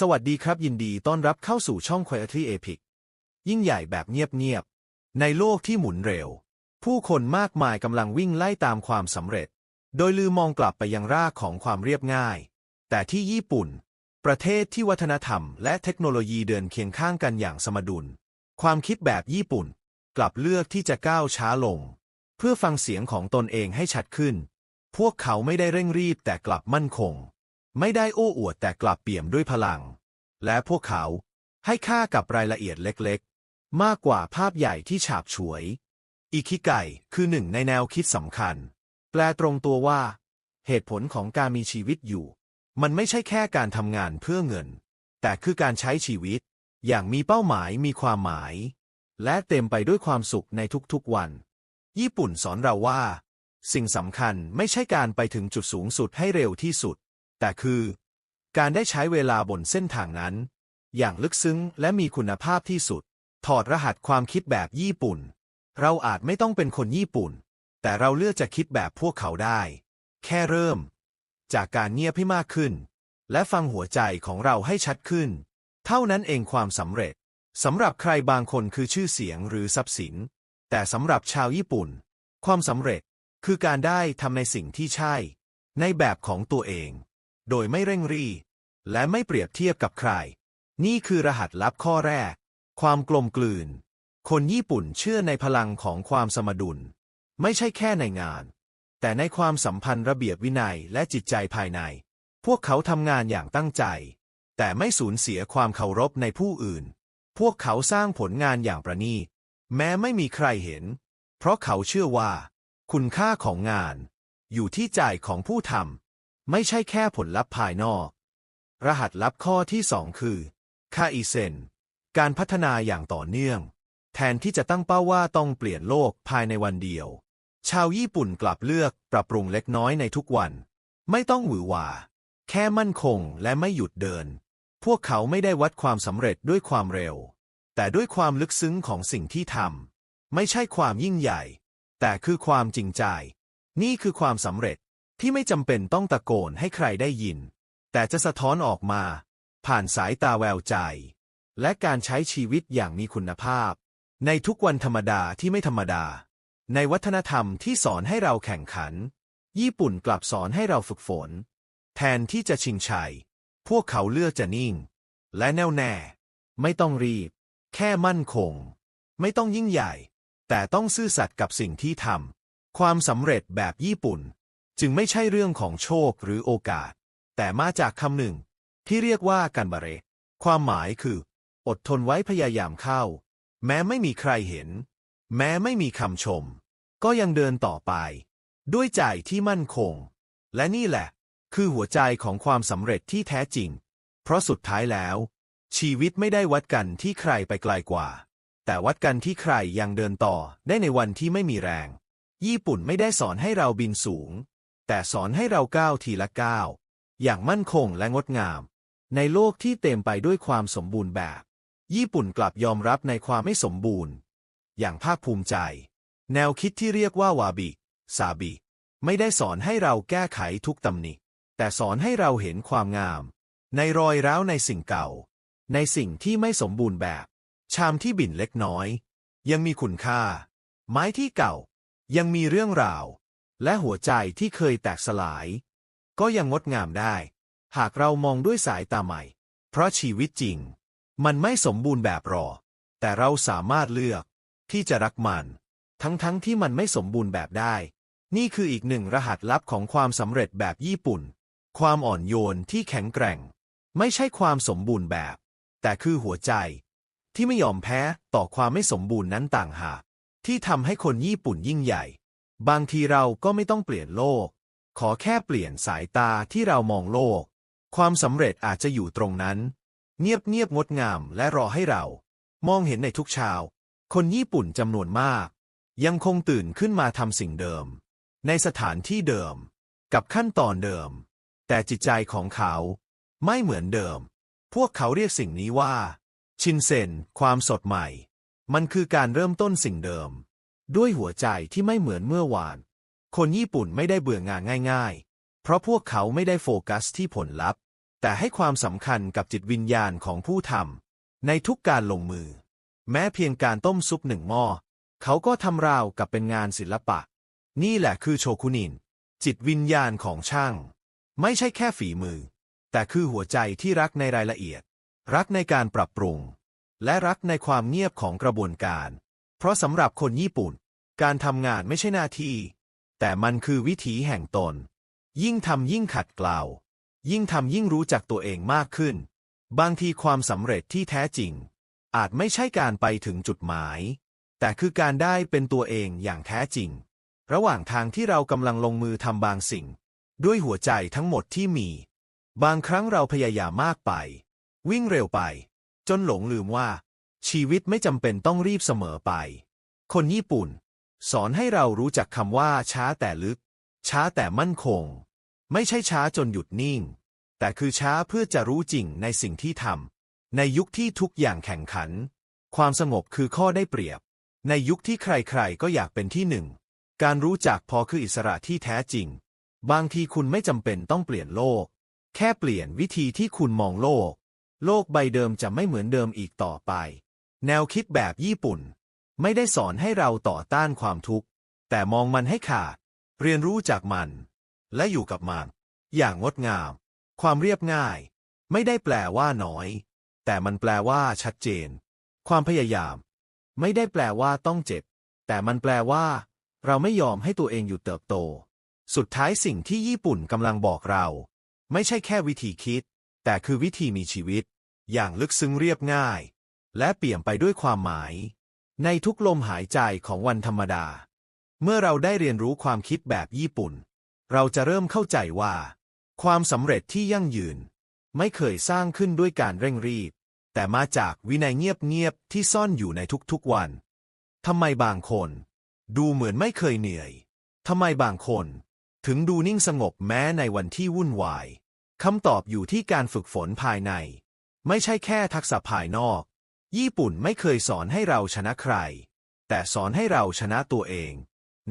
สวัสดีครับยินดีต้อนรับเข้าสู่ช่อง Quietly Epic ยิ่งใหญ่แบบเงียบๆ ในโลกที่หมุนเร็ว ผู้คนมากมายกำลังวิ่งไล่ตามความสำเร็จ โดยลืมมองกลับไปยังรากของความเรียบง่าย แต่ที่ญี่ปุ่น ประเทศที่วัฒนธรรมและเทคโนโลยีเดินเคียงข้างกันอย่างสมดุล ความคิดแบบญี่ปุ่น กลับเลือกที่จะก้าวช้าลง เพื่อฟังเสียงของตนเองให้ชัดขึ้น พวกเขาไม่ได้เร่งรีบแต่กลับมั่นคง ไม่ได้โอ้อวดแต่กลับเปี่ยมด้วยพลัง และพวกเขาให้ค่ากับรายละเอียดเล็กๆ มากกว่าภาพใหญ่ที่ฉาบฉวย อิคิไกคือหนึ่งในแนวคิดสำคัญ แปลตรงตัวว่า เหตุผลของการมีชีวิตอยู่ มันไม่ใช่แค่การทำงานเพื่อเงิน แต่คือการใช้ชีวิต อย่างมีเป้าหมายมีความหมาย และเต็มไปด้วยความสุขในทุกๆวัน ญี่ปุ่นสอนเราว่า สิ่งสำคัญไม่ใช่การไปถึงจุดสูงสุดให้เร็วที่สุด แต่คือ การได้ใช้เวลาบนเส้นทางนั้น อย่างลึกซึ้งและมีคุณภาพที่สุด ถอดรหัสความคิดแบบญี่ปุ่น เราอาจไม่ต้องเป็นคนญี่ปุ่น แต่เราเลือกจะคิดแบบพวกเขาได้ แค่เริ่ม จากการเงียบให้มากขึ้น และฟังหัวใจของเราให้ชัดขึ้น เท่านั้นเองความสำเร็จสำหรับใครบางคนคือชื่อเสียงหรือทรัพย์สิน แต่สำหรับชาวญี่ปุ่น ความสำเร็จคือการได้ทำในสิ่งที่ใช่ ในแบบของตัวเอง โดยไม่เร่งรีและไม่เปรียบเทียบกับใคร นี่คือรหัสลับข้อแรก ความกลมกลืน คนญี่ปุ่นเชื่อในพลังของความสมดุล ไม่ใช่แค่ในงาน แต่ในความสัมพันธ์ระเบียบวินัยและจิตใจภายใน พวกเขาทำงานอย่างตั้งใจ แต่ไม่สูญเสียความเคารพในผู้อื่น พวกเขาสร้างผลงานอย่างประณีต แม้ไม่มีใครเห็น เพราะเขาเชื่อว่า คุณค่าของงาน อยู่ที่ใจของผู้ทำ ไม่ใช่แค่ผลลัพธ์ภายนอก รหัสลับข้อที่สองคือคาอิเซน การพัฒนาอย่างต่อเนื่อง แทนที่จะตั้งเป้าว่าต้องเปลี่ยนโลกภายในวันเดียว ชาวญี่ปุ่นกลับเลือกปรับปรุงเล็กน้อยในทุกวัน ไม่ต้องหวือหวา แค่มั่นคงและไม่หยุดเดิน พวกเขาไม่ได้วัดความสำเร็จด้วยความเร็ว แต่ด้วยความลึกซึ้งของสิ่งที่ทำ ไม่ใช่ความยิ่งใหญ่ แต่คือความจริงใจ นี่คือความสำเร็จ ที่ไม่จำเป็นต้องตะโกนให้ใครได้ยิน แต่จะสะท้อนออกมา ผ่านสายตาแววใจ และการใช้ชีวิตอย่างมีคุณภาพ ในทุกวันธรรมดาที่ไม่ธรรมดา ในวัฒนธรรมที่สอนให้เราแข่งขัน ญี่ปุ่นกลับสอนให้เราฝึกฝน แทนที่จะชิงชัย พวกเขาเลือกจะนิ่ง และแน่วแน่ ไม่ต้องรีบ แค่มั่นคง ไม่ต้องยิ่งใหญ่ แต่ต้องซื่อสัตย์กับสิ่งที่ทำความสำเร็จแบบญี่ปุ่น จึงไม่ใช่เรื่องของโชคหรือโอกาส แต่มาจากคำหนึ่ง ที่เรียกว่าการบาเร ความหมายคือ อดทนไว้พยายามเข้า แม้ไม่มีใครเห็น แม้ไม่มีคำชม ก็ยังเดินต่อไป ด้วยใจที่มั่นคง และนี่แหละ คือหัวใจของความสำเร็จที่แท้จริง เพราะสุดท้ายแล้ว ชีวิตไม่ได้วัดกันที่ใครไปไกลกว่า แต่วัดกันที่ใครยังเดินต่อได้ในวันที่ไม่มีแรง ญี่ปุ่นไม่ได้สอนให้เราบินสูง แต่สอนให้เราก้าวทีละก้าวอย่างมั่นคงและงดงาม ในโลกที่เต็มไปด้วยความสมบูรณ์แบบ ญี่ปุ่นกลับยอมรับในความไม่สมบูรณ์ อย่างภาคภูมิใจ แนวคิดที่เรียกว่าวาบิซาบิไม่ได้สอนให้เราแก้ไขทุกตำหนิ แต่สอนให้เราเห็นความงาม ในรอยร้าวในสิ่งเก่า ในสิ่งที่ไม่สมบูรณ์แบบ ชามที่บิ่นเล็กน้อย ยังมีคุณค่า ไม้ที่เก่า ยังมีเรื่องราว และหัวใจที่เคยแตกสลาย ก็ยังงดงามได้ หากเรามองด้วยสายตาใหม่ เพราะชีวิตจริง มันไม่สมบูรณ์แบบรอ แต่เราสามารถเลือก ที่จะรักมัน ทั้งๆทที่มันไม่สมบูรณ์แบบได้ นี่คืออีกหนึ่งรหัสลับของความสำเร็จแบบญี่ปุ่น ความอ่อนโยนที่แข็งแกร่ง ไม่ใช่ความสมบูรณ์แบบ แต่คือหัวใจ ที่ไม่ยอมแพ้ต่อความไม่สมบูรณ์นั้นต่างหากที่ทำให้คนญี่ปุ่นยิ่งใหญ่ บางทีเราก็ไม่ต้องเปลี่ยนโลก ขอแค่เปลี่ยนสายตาที่เรามองโลก ความสำเร็จอาจจะอยู่ตรงนั้น เงียบเงียบงดงามและรอให้เรา มองเห็นในทุกเช้าคนญี่ปุ่นจำนวนมาก ยังคงตื่นขึ้นมาทำสิ่งเดิม ในสถานที่เดิม กับขั้นตอนเดิม แต่จิตใจของเขา ไม่เหมือนเดิม พวกเขาเรียกสิ่งนี้ว่า ชินเซนความสดใหม่ มันคือการเริ่มต้นสิ่งเดิม ด้วยหัวใจที่ไม่เหมือนเมื่อวาน คนญี่ปุ่นไม่ได้เบื่องานง่าย ๆ เพราะพวกเขาไม่ได้โฟกัสที่ผลลัพธ์ แต่ให้ความสำคัญกับจิตวิญญาณของผู้ทำในทุกการลงมือ แม้เพียงการต้มซุปหนึ่งหม้อ เขาก็ทำราวกับเป็นงานศิลปะ นี่แหละคือโชคุนิน จิตวิญญาณของช่าง ไม่ใช่แค่ฝีมือ แต่คือหัวใจที่รักในรายละเอียด รักในการปรับปรุง และรักในความเงียบของกระบวนการ เพราะสำหรับคนญี่ปุ่น การทำงานไม่ใช่หน้าที่ แต่มันคือวิถีแห่งตน ยิ่งทำยิ่งขัดเกลายิ่งทำยิ่งรู้จักตัวเองมากขึ้น บางทีความสำเร็จที่แท้จริง อาจไม่ใช่การไปถึงจุดหมาย แต่คือการได้เป็นตัวเองอย่างแท้จริง ระหว่างทางที่เรากำลังลงมือทำบางสิ่ง ด้วยหัวใจทั้งหมดที่มี บางครั้งเราพยายามมากไป วิ่งเร็วไป จนหลงลืมว่า ชีวิตไม่จำเป็นต้องรีบเสมอไป คนญี่ปุ่น สอนให้เรารู้จักคำว่าช้าแต่ลึก ช้าแต่มั่นคง ไม่ใช่ช้าจนหยุดนิ่ง แต่คือช้าเพื่อจะรู้จริงในสิ่งที่ทำในยุคที่ทุกอย่างแข่งขัน ความสงบคือข้อได้เปรียบ ในยุคที่ใครๆก็อยากเป็นที่หนึ่ง การรู้จักพอคืออิสระที่แท้จริง บางทีคุณไม่จำเป็นต้องเปลี่ยนโลก แค่เปลี่ยนวิธีที่คุณมองโลก โลกใบเดิมจะไม่เหมือนเดิมอีกต่อไป แนวคิดแบบญี่ปุ่น ไม่ได้สอนให้เราต่อต้านความทุกข์ แต่มองมันให้ขาด เรียนรู้จากมัน และอยู่กับมัน อย่างงดงาม ความเรียบง่าย ไม่ได้แปลว่าน้อย แต่มันแปลว่าชัดเจน ความพยายาม ไม่ได้แปลว่าต้องเจ็บ แต่มันแปลว่า เราไม่ยอมให้ตัวเองหยุดเติบโต สุดท้ายสิ่งที่ญี่ปุ่นกำลังบอกเรา ไม่ใช่แค่วิธีคิด แต่คือวิธีมีชีวิต อย่างลึกซึ้งเรียบง่าย และเปี่ยมไปด้วยความหมาย ในทุกลมหายใจของวันธรรมดา เมื่อเราได้เรียนรู้ความคิดแบบญี่ปุ่น เราจะเริ่มเข้าใจว่า ความสำเร็จที่ยั่งยืน ไม่เคยสร้างขึ้นด้วยการเร่งรีบ แต่มาจากวินัยเงียบๆที่ซ่อนอยู่ในทุกๆวันทำไมบางคน ดูเหมือนไม่เคยเหนื่อยทำไมบางคน ถึงดูนิ่งสงบแม้ในวันที่วุ่นวายคำตอบอยู่ที่การฝึกฝนภายใน ไม่ใช่แค่ทักษะภายนอก ญี่ปุ่นไม่เคยสอนให้เราชนะใคร แต่สอนให้เราชนะตัวเอง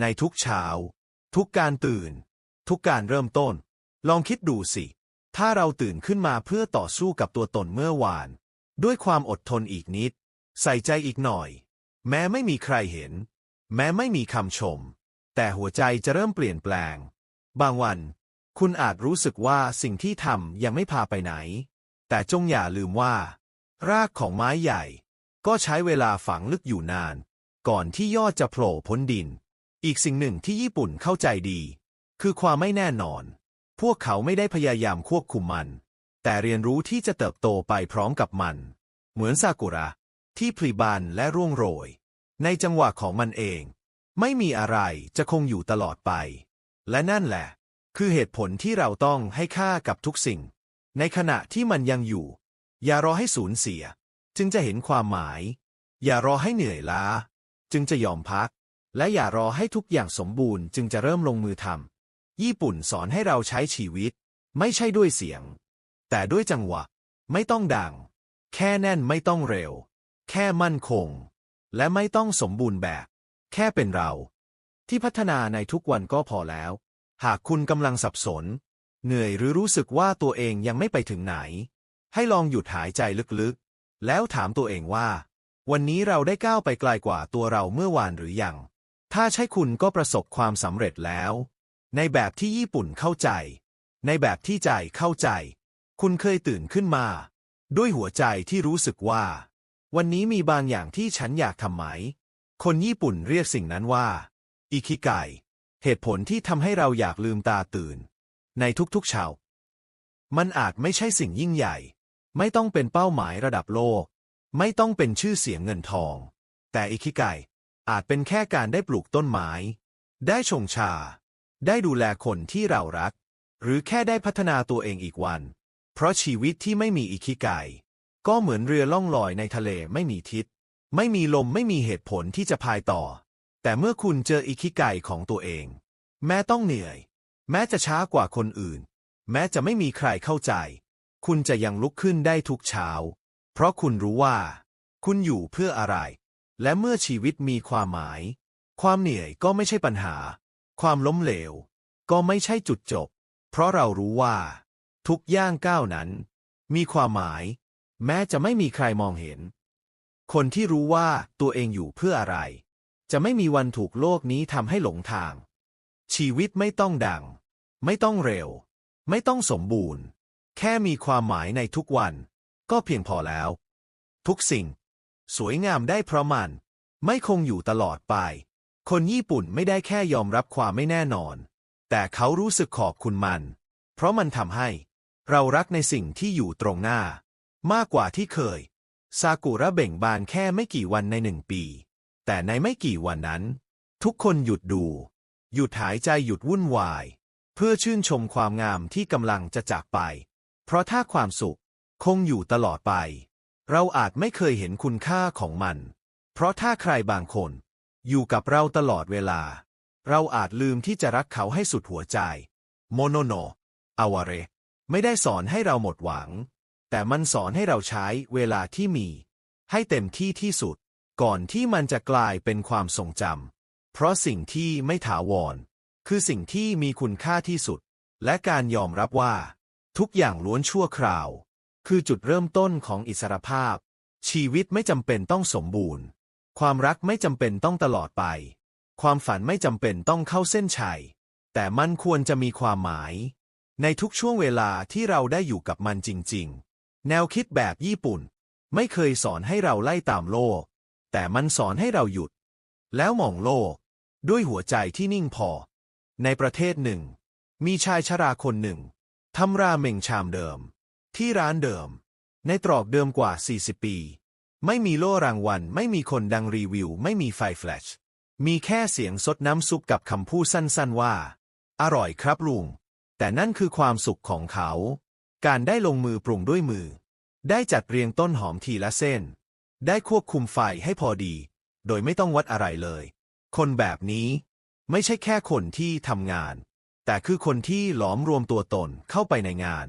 ในทุกเช้า ทุกการตื่น ทุกการเริ่มต้น ลองคิดดูสิ ถ้าเราตื่นขึ้นมาเพื่อต่อสู้กับตัวตนเมื่อวาน ด้วยความอดทนอีกนิด ใส่ใจอีกหน่อย แม้ไม่มีใครเห็น แม้ไม่มีคำชม แต่หัวใจจะเริ่มเปลี่ยนแปลง บางวัน คุณอาจรู้สึกว่าสิ่งที่ทำยังไม่พาไปไหน แต่จงอย่าลืมว่า รากของไม้ใหญ่ ก็ใช้เวลาฝังลึกอยู่นาน ก่อนที่ยอดจะโผล่พ้นดิน อีกสิ่งหนึ่งที่ญี่ปุ่นเข้าใจดี คือความไม่แน่นอน พวกเขาไม่ได้พยายามควบคุมมัน แต่เรียนรู้ที่จะเติบโตไปพร้อมกับมัน เหมือนซากุระ ที่ผลิบานและร่วงโรย ในจังหวะของมันเอง ไม่มีอะไรจะคงอยู่ตลอดไป และนั่นแหละ คือเหตุผลที่เราต้องให้ค่ากับทุกสิ่ง ในขณะที่มันยังอยู่ อย่ารอให้สูญเสีย จึงจะเห็นความหมาย อย่ารอให้เหนื่อยล้า จึงจะยอมพัก และอย่ารอให้ทุกอย่างสมบูรณ์จึงจะเริ่มลงมือทำญี่ปุ่นสอนให้เราใช้ชีวิต ไม่ใช่ด้วยเสียง แต่ด้วยจังหวะ ไม่ต้องดัง แค่แน่นไม่ต้องเร็ว แค่มั่นคง และไม่ต้องสมบูรณ์แบบ แค่เป็นเรา ที่พัฒนาในทุกวันก็พอแล้ว หากคุณกำลังสับสน เหนื่อยหรือรู้สึกว่าตัวเองยังไม่ไปถึงไหน ให้ลองหยุดหายใจลึกๆ แล้วถามตัวเองว่า วันนี้เราได้ก้าวไปไกลกว่าตัวเราเมื่อวานหรือยัง ถ้าใช่คุณก็ประสบความสำเร็จแล้ว ในแบบที่ญี่ปุ่นเข้าใจ ในแบบที่ใจเข้าใจ คุณเคยตื่นขึ้นมา ด้วยหัวใจที่รู้สึกว่า วันนี้มีบางอย่างที่ฉันอยากทำไหม คนญี่ปุ่นเรียกสิ่งนั้นว่า อิคิไกเหตุผลที่ทำให้เราอยากลืมตาตื่น ในทุกๆเช้า มันอาจไม่ใช่สิ่งยิ่งใหญ่ ไม่ต้องเป็นเป้าหมายระดับโลก ไม่ต้องเป็นชื่อเสียงเงินทอง แต่อิคิไกอาจเป็นแค่การได้ปลูกต้นไม้ ได้ชงชา ได้ดูแลคนที่เรารัก หรือแค่ได้พัฒนาตัวเองอีกวัน เพราะชีวิตที่ไม่มีอิคิไกก็เหมือนเรือล่องลอยในทะเลไม่มีทิศ ไม่มีลมไม่มีเหตุผลที่จะพายต่อ แต่เมื่อคุณเจออิคิไกของตัวเอง แม้ต้องเหนื่อย แม้จะช้ากว่าคนอื่น แม้จะไม่มีใครเข้าใจ คุณจะยังลุกขึ้นได้ทุกเช้า เพราะคุณรู้ว่า คุณอยู่เพื่ออะไร และเมื่อชีวิตมีความหมาย ความเหนื่อยก็ไม่ใช่ปัญหา ความล้มเหลว ก็ไม่ใช่จุดจบ เพราะเรารู้ว่า ทุกย่างก้าวนั้น มีความหมาย แม้จะไม่มีใครมองเห็น คนที่รู้ว่าตัวเองอยู่เพื่ออะไร จะไม่มีวันถูกโลกนี้ทำให้หลงทาง ชีวิตไม่ต้องดัง ไม่ต้องเร็ว ไม่ต้องสมบูรณ์ แค่มีความหมายในทุกวัน ก็เพียงพอแล้ว ทุกสิ่ง สวยงามได้เพราะมัน ไม่คงอยู่ตลอดไป คนญี่ปุ่นไม่ได้แค่ยอมรับความไม่แน่นอน แต่เขารู้สึกขอบคุณมัน เพราะมันทำให้ เรารักในสิ่งที่อยู่ตรงหน้า มากกว่าที่เคย ซากุระเบ่งบานแค่ไม่กี่วันในหนึ่งปี แต่ในไม่กี่วันนั้น ทุกคนหยุดดู หยุดหายใจหยุดวุ่นวาย เพื่อชื่นชมความงามที่กำลังจะจากไป ราะถ้าความสุขคงอยู่ตลอดไป เราอาจไม่เคยเห็นคุณค่าของมัน เพราะถ้าใครบางคน อยู่กับเราตลอดเวลา เราอาจลืมที่จะรักเขาให้สุดหัวใจ โมโนโนอาวาเร ไม่ได้สอนให้เราหมดหวัง แต่มันสอนให้เราใช้เวลาที่มี ให้เต็มที่ที่สุด ก่อนที่มันจะกลายเป็นความทรงจำ เพราะสิ่งที่ไม่ถาวร คือสิ่งที่มีคุณค่าที่สุด และการยอมรับว่า ทุกอย่างล้วนชั่วคราว คือจุดเริ่มต้นของอิสรภาพ ชีวิตไม่จำเป็นต้องสมบูรณ์ ความรักไม่จำเป็นต้องตลอดไป ความฝันไม่จำเป็นต้องเข้าเส้นชัย แต่มันควรจะมีความหมาย ในทุกช่วงเวลาที่เราได้อยู่กับมันจริง ๆ แนวคิดแบบญี่ปุ่น ไม่เคยสอนให้เราไล่ตามโลก แต่มันสอนให้เราหยุด แล้วมองโลก ด้วยหัวใจที่นิ่งพอ ในประเทศหนึ่ง มีชายชราคนหนึ่ง ทำราเมงชามเดิม ที่ร้านเดิม ในตรอกเดิมกว่า 40 ปี ไม่มีโล่รางวัล ไม่มีคนดังรีวิว ไม่มีไฟแฟลช มีแค่เสียงซดน้ำซุปกับคำพูดสั้นๆว่า อร่อยครับลุง แต่นั่นคือความสุขของเขา การได้ลงมือปรุงด้วยมือ ได้จัดเรียงต้นหอมทีละเส้น ได้ควบคุมไฟให้พอดี โดยไม่ต้องวัดอะไรเลย คนแบบนี้ ไม่ใช่แค่คนที่ทำงาน แต่คือคนที่หลอมรวมตัวตนเข้าไปในงาน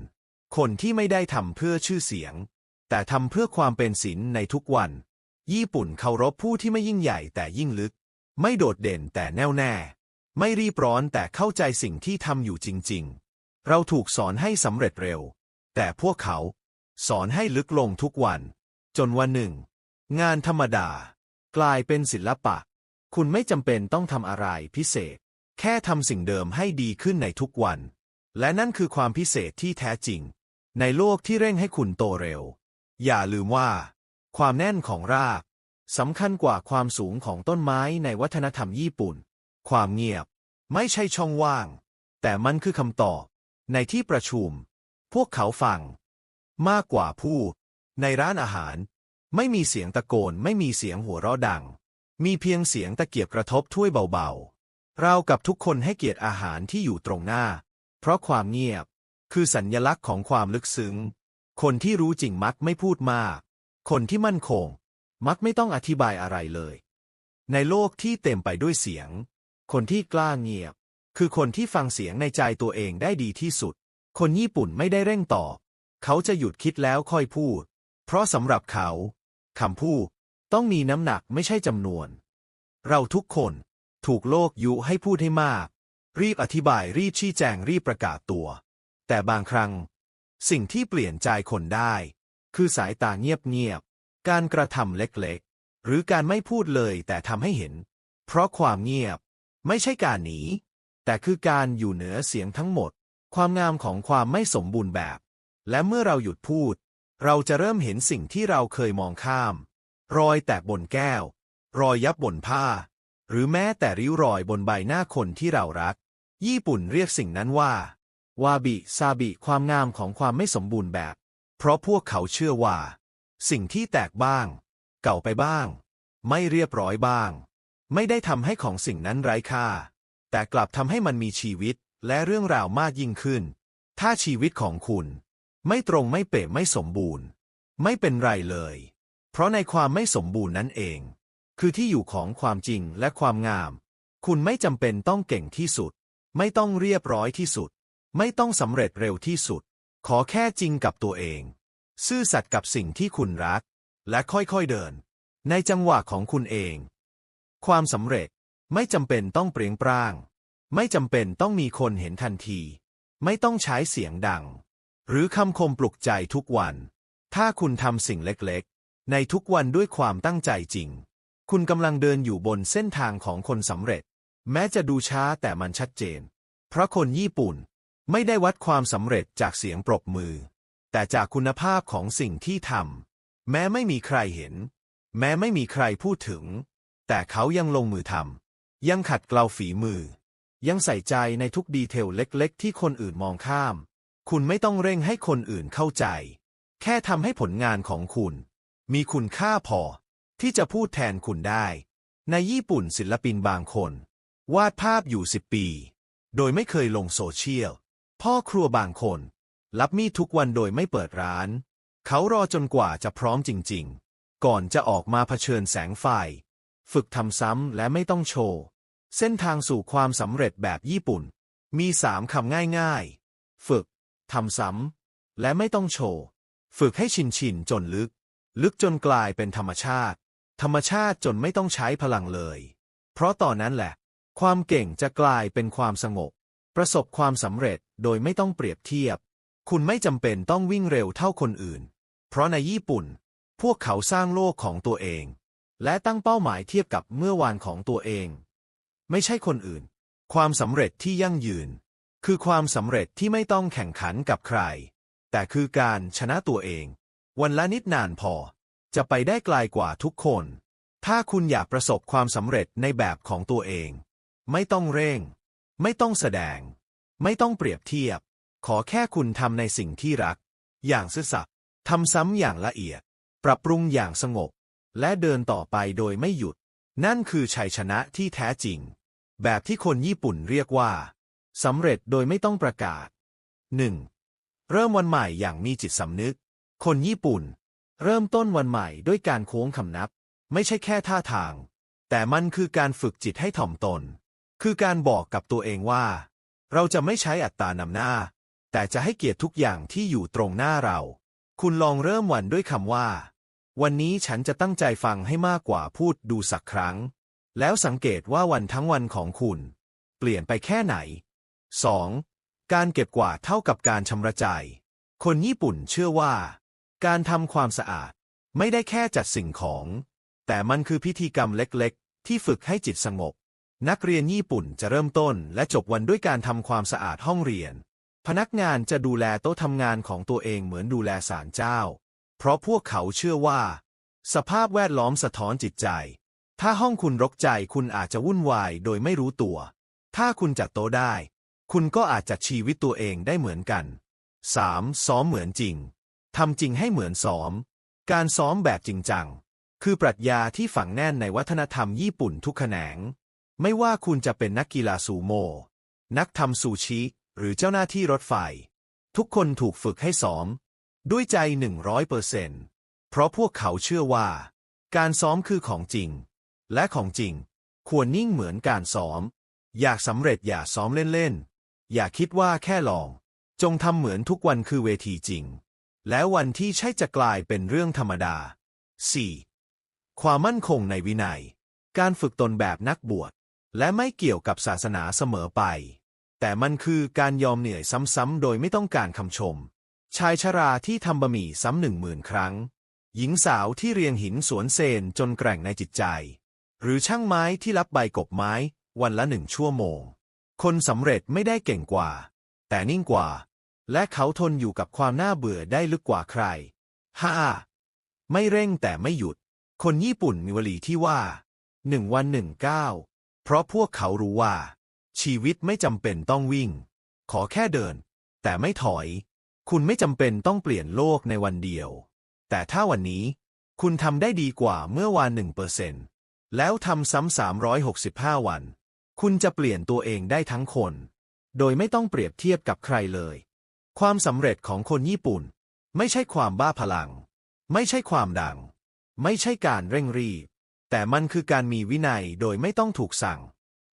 คนที่ไม่ได้ทำเพื่อชื่อเสียง แต่ทำเพื่อความเป็นศิลป์ในทุกวัน ญี่ปุ่นเคารพผู้ที่ไม่ยิ่งใหญ่แต่ยิ่งลึก ไม่โดดเด่นแต่แน่วแน่ ไม่รีบร้อนแต่เข้าใจสิ่งที่ทำอยู่จริง ๆ เราถูกสอนให้สำเร็จเร็ว แต่พวกเขา สอนให้ลึกลงทุกวัน จนวันหนึ่ง งานธรรมดา กลายเป็นศิลปะ คุณไม่จำเป็นต้องทำอะไรพิเศษ แค่ทำสิ่งเดิมให้ดีขึ้นในทุกวัน และนั่นคือความพิเศษที่แท้จริง ในโลกที่เร่งให้คุณโตเร็ว อย่าลืมว่า ความแน่นของรากสำคัญกว่าความสูงของต้นไม้ในวัฒนธรรมญี่ปุ่น ความเงียบ ไม่ใช่ช่องว่าง แต่มันคือคำตอบ ในที่ประชุม พวกเขาฟัง มากกว่าพูดในร้านอาหาร ไม่มีเสียงตะโกน ไม่มีเสียงหัวเราะดัง มีเพียงเสียงตะเกียบกระทบถ้วยเบาๆ เรากับทุกคนให้เกียรติอาหารที่อยู่ตรงหน้า เพราะความเงียบ คือสัญญลักษณ์ของความลึกซึ้ง คนที่รู้จริงมักไม่พูดมาก คนที่มั่นคง มักไม่ต้องอธิบายอะไรเลย ในโลกที่เต็มไปด้วยเสียง คนที่กล้าเงียบ คือคนที่ฟังเสียงในใจตัวเองได้ดีที่สุด คนญี่ปุ่นไม่ได้เร่งตอบ เขาจะหยุดคิดแล้วค่อยพูด เพราะสำหรับเขาคำพูดต้องมีน้ำหนักไม่ใช่จำนวน เราทุกคน ถูกโลกยุให้พูดให้มาก รีบอธิบายรีบชี้แจงรีบประกาศตัว แต่บางครั้ง สิ่งที่เปลี่ยนใจคนได้ คือสายตาเงียบๆการกระทำเล็กๆ หรือการไม่พูดเลยแต่ทำให้เห็น เพราะความเงียบ ไม่ใช่การหนี แต่คือการอยู่เหนือเสียงทั้งหมด ความงามของความไม่สมบูรณ์แบบ และเมื่อเราหยุดพูด เราจะเริ่มเห็นสิ่งที่เราเคยมองข้าม รอยแตกบนแก้ว รอยยับบนผ้า หรือแม้แต่ริ้วรอยบนใบหน้าคนที่เรารัก ญี่ปุ่นเรียกสิ่งนั้นว่า วาบิซาบิความงามของความไม่สมบูรณ์แบบ เพราะพวกเขาเชื่อว่า สิ่งที่แตกบ้าง เก่าไปบ้าง ไม่เรียบร้อยบ้าง ไม่ได้ทำให้ของสิ่งนั้นไร้ค่า แต่กลับทำให้มันมีชีวิตและเรื่องราวมากยิ่งขึ้น ถ้าชีวิตของคุณ ไม่ตรงไม่เป๊ะไม่สมบูรณ์ ไม่เป็นไรเลย เพราะในความไม่สมบูรณ์นั้นเอง คือที่อยู่ของความจริงและความงาม คุณไม่จำเป็นต้องเก่งที่สุด ไม่ต้องเรียบร้อยที่สุด ไม่ต้องสำเร็จเร็วที่สุด ขอแค่จริงกับตัวเอง ซื่อสัตย์กับสิ่งที่คุณรัก และค่อยๆเดิน ในจังหวะของคุณเอง ความสำเร็จไม่จำเป็นต้องเปรียงปร้าง ไม่จำเป็นต้องมีคนเห็นทันที ไม่ต้องใช้เสียงดัง หรือคำคมปลุกใจทุกวัน ถ้าคุณทำสิ่งเล็กๆ ในทุกวันด้วยความตั้งใจจริง คุณกำลังเดินอยู่บนเส้นทางของคนสำเร็จ แม้จะดูช้าแต่มันชัดเจน เพราะคนญี่ปุ่นไม่ได้วัดความสำเร็จจากเสียงปรบมือ แต่จากคุณภาพของสิ่งที่ทำแม้ไม่มีใครเห็น แม้ไม่มีใครพูดถึง แต่เขายังลงมือทำยังขัดเกลาฝีมือ ยังใส่ใจในทุกดีเทลเล็กๆ ที่คนอื่นมองข้าม คุณไม่ต้องเร่งให้คนอื่นเข้าใจ แค่ทำให้ผลงานของคุณ มีคุณค่าพอ ที่จะพูดแทนคุณได้ ในญี่ปุ่นศิลปินบางคน วาดภาพอยู่สิบปี โดยไม่เคยลงโซเชียล พ่อครัวบางคน รับมีดทุกวันโดยไม่เปิดร้าน เขารอจนกว่าจะพร้อมจริง ๆ ก่อนจะออกมาเผชิญแสงไฟ ฝึกทำซ้ำและไม่ต้องโชว์ เส้นทางสู่ความสำเร็จแบบญี่ปุ่น มีสามคำง่ายๆ ฝึกทำซ้ำและไม่ต้องโชว์ ฝึกให้ชินชินจนลึก ลึกจนกลายเป็นธรรมชาติ ธรรมชาติจนไม่ต้องใช้พลังเลย เพราะตอนนั้นแหละ ความเก่งจะกลายเป็นความสงบ ประสบความสำเร็จโดยไม่ต้องเปรียบเทียบ คุณไม่จำเป็นต้องวิ่งเร็วเท่าคนอื่น เพราะในญี่ปุ่น พวกเขาสร้างโลกของตัวเอง และตั้งเป้าหมายเทียบกับเมื่อวานของตัวเอง ไม่ใช่คนอื่น ความสำเร็จที่ยั่งยืน คือความสำเร็จที่ไม่ต้องแข่งขันกับใคร แต่คือการชนะตัวเอง วันละนิดนานพอ จะไปได้ไกลกว่าทุกคน ถ้าคุณอยากประสบความสำเร็จในแบบของตัวเอง ไม่ต้องเร่ง ไม่ต้องแสดง ไม่ต้องเปรียบเทียบ ขอแค่คุณทำในสิ่งที่รัก อย่างซื่อสัตย์ทำซ้ำอย่างละเอียด ปรับปรุงอย่างสงบ และเดินต่อไปโดยไม่หยุด นั่นคือชัยชนะที่แท้จริง แบบที่คนญี่ปุ่นเรียกว่าสำเร็จโดยไม่ต้องประกาศ 1. เริ่มวันใหม่อย่างมีจิตสำนึก คนญี่ปุ่น เริ่มต้นวันใหม่ด้วยการโค้งคำนับ ไม่ใช่แค่ท่าทาง แต่มันคือการฝึกจิตให้ถ่อมตน คือการบอกกับตัวเองว่า เราจะไม่ใช้อัตตานำหน้า แต่จะให้เกียรติทุกอย่างที่อยู่ตรงหน้าเรา คุณลองเริ่มวันด้วยคำว่า วันนี้ฉันจะตั้งใจฟังให้มากกว่าพูดดูสักครั้ง แล้วสังเกตว่าวันทั้งวันของคุณ เปลี่ยนไปแค่ไหน 2. การเก็บกวาดเท่ากับการชำระใจ คนญี่ปุ่นเชื่อว่า การทำความสะอาด ไม่ได้แค่จัดสิ่งของ แต่มันคือพิธีกรรมเล็กๆ ที่ฝึกให้จิตสงบ นักเรียนญี่ปุ่นจะเริ่มต้นและจบวันด้วยการทำความสะอาดห้องเรียน พนักงานจะดูแลโต๊ะทำงานของตัวเองเหมือนดูแลศาลเจ้า เพราะพวกเขาเชื่อว่า สภาพแวดล้อมสะท้อนจิตใจ ถ้าห้องคุณรกใจคุณอาจจะวุ่นวายโดยไม่รู้ตัว ถ้าคุณจัดโต๊ะได้ คุณก็อาจจัดชีวิตตัวเองได้เหมือนกัน 3. ซ้อมเหมือนจริง ทำจริงให้เหมือนซ้อม การซ้อมแบบจริงจัง คือปรัชญาที่ฝังแน่นในวัฒนธรรมญี่ปุ่นทุกแขนง ไม่ว่าคุณจะเป็นนักกีฬาซูโม่นักทำซูชิ หรือเจ้าหน้าที่รถไฟ ทุกคนถูกฝึกให้ซ้อม ด้วยใจ 100%เปอร์เซ็นต์เพราะพวกเขาเชื่อว่า การซ้อมคือของจริง และของจริง ควรนิ่งเหมือนการซ้อม อยากสำเร็จอย่าซ้อมเล่นๆ อย่าคิดว่าแค่ลอง จงทำเหมือนทุกวันคือเวทีจริง แล้ววันที่ใช่จะกลายเป็นเรื่องธรรมดา 4. ความมั่นคงในวินัย การฝึกตนแบบนักบวช และไม่เกี่ยวกับศาสนาเสมอไป แต่มันคือการยอมเหนื่อยซ้ำๆโดยไม่ต้องการคำชม ชายชราที่ทำบะหมี่ซ้ำหนึ่งหมื่นครั้ง หญิงสาวที่เรียงหินสวนเซนจนแกร่งในจิตใจ หรือช่างไม้ที่รับใบกบไม้ วันละหนึ่งชั่วโมง คนสำเร็จไม่ได้เก่งกว่า แต่นิ่งกว่า และเขาทนอยู่กับความน่าเบื่อได้ลึกกว่าใคร 5. ไม่เร่งแต่ไม่หยุด คนญี่ปุ่นมีวลีที่ว่าหนึ่งวันหนึ่งก้าว เพราะพวกเขารู้ว่า ชีวิตไม่จำเป็นต้องวิ่ง ขอแค่เดิน แต่ไม่ถอย คุณไม่จำเป็นต้องเปลี่ยนโลกในวันเดียว แต่ถ้าวันนี้ คุณทำได้ดีกว่าเมื่อวานหนึ่งเปอร์เซนต์แล้วทำซ้ำสามร้อยหกสิบห้าวัน คุณจะเปลี่ยนตัวเองได้ทั้งคน โดยไม่ต้องเปรียบเทียบกับใครเลย ความสำเร็จของคนญี่ปุ่น ไม่ใช่ความบ้าพลัง ไม่ใช่ความดัง ไม่ใช่การเร่งรีบ แต่มันคือการมีวินัยโดยไม่ต้องถูกสั่ง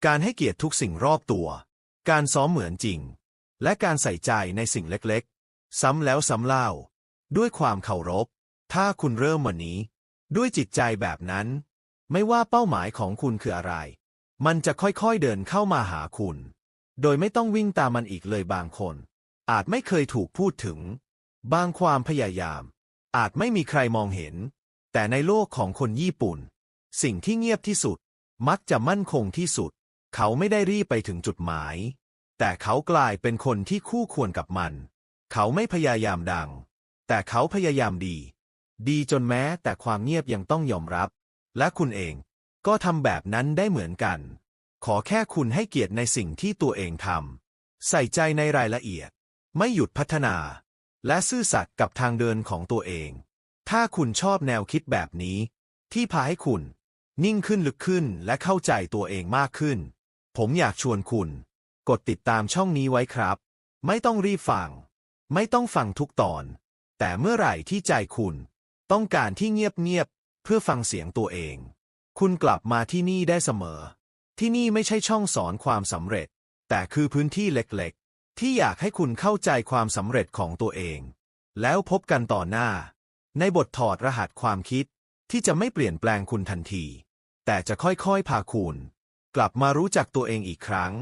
การให้เกียรติทุกสิ่งรอบตัว การซ้อมเหมือนจริง และการใส่ใจในสิ่งเล็กๆ ซ้ำแล้วซ้ำเล่า ด้วยความเคารพ ถ้าคุณเริ่มวันนี้ ด้วยจิตใจแบบนั้น ไม่ว่าเป้าหมายของคุณคืออะไร มันจะค่อยๆเดินเข้ามาหาคุณ โดยไม่ต้องวิ่งตามมันอีกเลยบางคน อาจไม่เคยถูกพูดถึง บางความพยายาม อาจไม่มีใครมองเห็น แต่ในโลกของคนญี่ปุ่น สิ่งที่เงียบที่สุด มักจะมั่นคงที่สุด เขาไม่ได้รีบไปถึงจุดหมาย แต่เขากลายเป็นคนที่คู่ควรกับมัน เขาไม่พยายามดัง แต่เขาพยายามดี ดีจนแม้แต่ความเงียบยังต้องยอมรับ และคุณเองก็ทำแบบนั้นได้เหมือนกัน ขอแค่คุณให้เกียรติในสิ่งที่ตัวเองทำใส่ใจในรายละเอียด ไม่หยุดพัฒนา และซื่อสัตย์กับทางเดินของตัวเอง ถ้าคุณชอบแนวคิดแบบนี้ ที่พาให้คุณ นิ่งขึ้นลึกขึ้นและเข้าใจตัวเองมากขึ้น ผมอยากชวนคุณ กดติดตามช่องนี้ไว้ครับ ไม่ต้องรีบฟัง ไม่ต้องฟังทุกตอน แต่เมื่อไหร่ที่ใจคุณ ต้องการที่เงียบๆเพื่อฟังเสียงตัวเอง คุณกลับมาที่นี่ได้เสมอ ที่นี่ไม่ใช่ช่องสอนความสำเร็จ แต่คือพื้นที่เล็กๆ ที่อยากให้คุณเข้าใจความสำเร็จของตัวเอง แล้วพบกันต่อหน้า ในบทถอดรหัสความคิดที่จะไม่เปลี่ยนแปลงคุณทันที แต่จะค่อยๆ พาคุณ กลับมารู้จักตัวเองอีกครั้ง